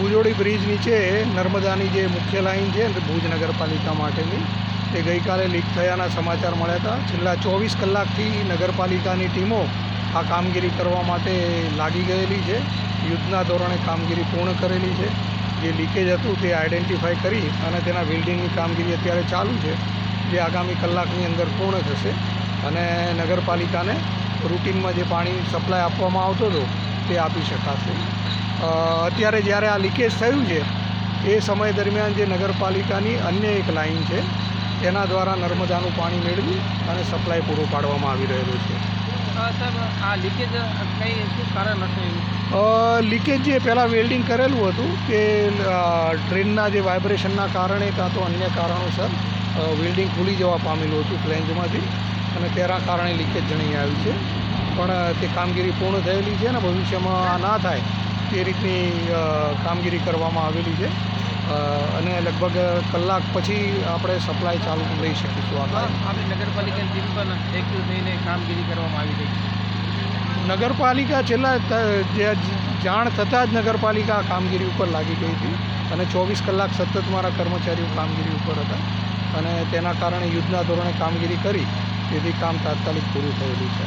રાંદોડી bridge નીચે નર્મદાની જે મુખ્ય લાઈન છે ભુજ નગરપાલિકા માટેની, તે ગઈકાલે લીક થયાના સમાચાર મળ્યા હતા. છેલ્લા ચોવીસ કલાકથી નગરપાલિકાની ટીમો આ કામગીરી કરવા માટે લાગી ગયેલી છે. યુદ્ધના ધોરણે કામગીરી પૂર્ણ કરેલી છે. જે લીકેજ હતું તે આઈડેન્ટિફાઈ કરી અને તેના બિલ્ડિંગની કામગીરી અત્યારે ચાલુ છે. જે આગામી કલાકની અંદર પૂર્ણ થશે. અને નગરપાલિકાને રૂટિનમાં જે પાણી સપ્લાય આપવામાં આવતો હતો તે આપી શકાશે. અત્યારે જ્યારે આ લીકેજ થયું છે એ સમય દરમિયાન જે નગરપાલિકાની અન્ય એક લાઈન છે તેના દ્વારા નર્મદાનું પાણી મેળવી અને સપ્લાય પૂરો પાડવામાં આવી રહેલો છે. લીકેજ જે પહેલાં વેલ્ડિંગ કરેલું હતું કે ટ્રેનના જે વાઇબ્રેશનના કારણે કાં તો અન્ય કારણોસર વેલ્ડિંગ ખુલી જવા પામેલું હતું ફ્લેન્જમાંથી અને તેના કારણે લીકેજ જણાઈ આવ્યું છે. પણ તે કામગીરી પૂર્ણ થયેલી છે અને ભવિષ્યમાં આ ના થાય તે રીતની કામગીરી કરવામાં આવેલી છે. અને લગભગ કલાક પછી આપણે સપ્લાય ચાલુ લઈ શકીશું આપણે નગરપાલિકાની ટીમ પણ એક્ટિવ થઈને કામગીરી કરવામાં આવી રહી છે. નગરપાલિકા છેલ્લા જે જાણ થતાં જ નગરપાલિકા કામગીરી ઉપર લાગી ગઈ હતી. અને ચોવીસ કલાક સતત મારા કર્મચારીઓ કામગીરી ઉપર હતા. અને તેના કારણે યુદ્ધના ધોરણે કામગીરી કરી. તેથી કામ તાત્કાલિક પૂરું થયેલું છે.